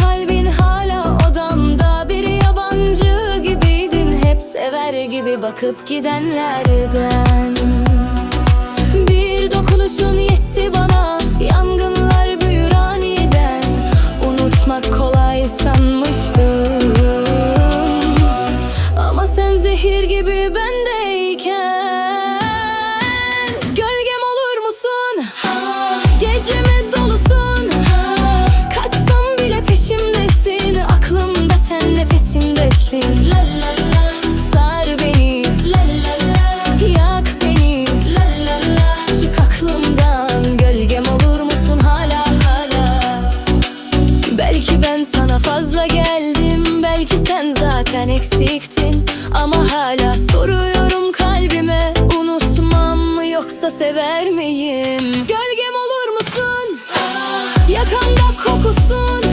Kalbin hala odamda. Bir yabancı gibiydin Hep sever gibi bakıp gidenlerden. Bir dokunuşun yetti bana Yangınlar büyür aniden. Unutmak kolay sanmıştım. Ama sen zehir gibi bendeyken ki ben sana fazla geldim Belki sen zaten eksiktin Ama hala soruyorum kalbime Unutmam mı yoksa sever miyim? Gölgem olur musun? Yakamda kokusun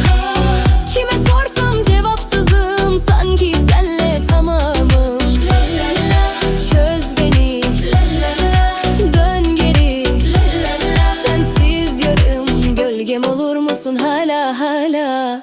Gölgem olur musun hala hala?